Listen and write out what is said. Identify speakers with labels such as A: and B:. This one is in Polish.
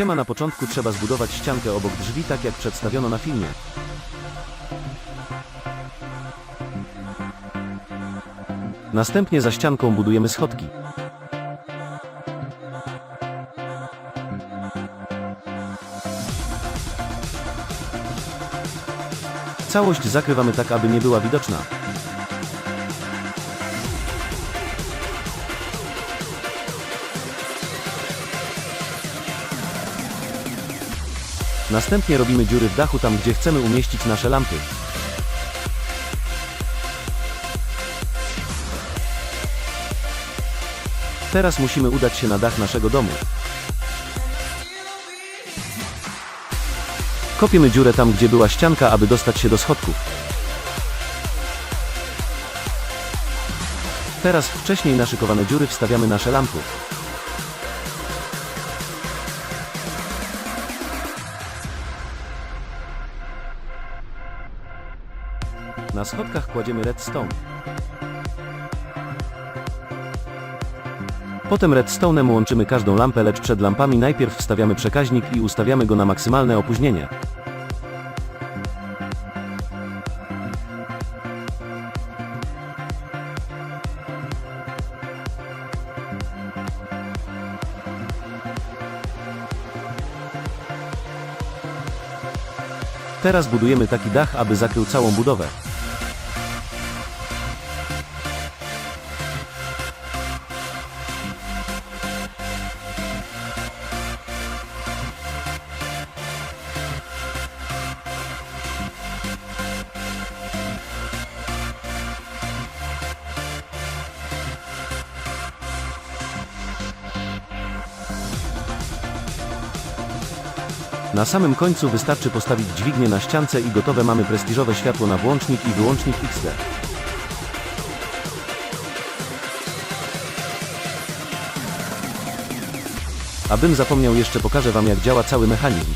A: Siema na początku trzeba zbudować ściankę obok drzwi tak jak przedstawiono na filmie. Następnie za ścianką budujemy schodki. Całość zakrywamy tak, aby nie była widoczna. Następnie robimy dziury w dachu tam, gdzie chcemy umieścić nasze lampy. Teraz musimy udać się na dach naszego domu. Kopiemy dziurę tam, gdzie była ścianka, aby dostać się do schodków. Teraz w wcześniej naszykowane dziury wstawiamy nasze lampy. Na schodkach kładziemy redstone. Potem redstone'em łączymy każdą lampę, lecz przed lampami najpierw wstawiamy przekaźnik i ustawiamy go na maksymalne opóźnienie. Teraz budujemy taki dach, aby zakrył całą budowę. Na samym końcu wystarczy postawić dźwignię na ściance i gotowe mamy prestiżowe światło na włącznik i wyłącznik XD. Abym zapomniał jeszcze pokażę Wam jak działa cały mechanizm.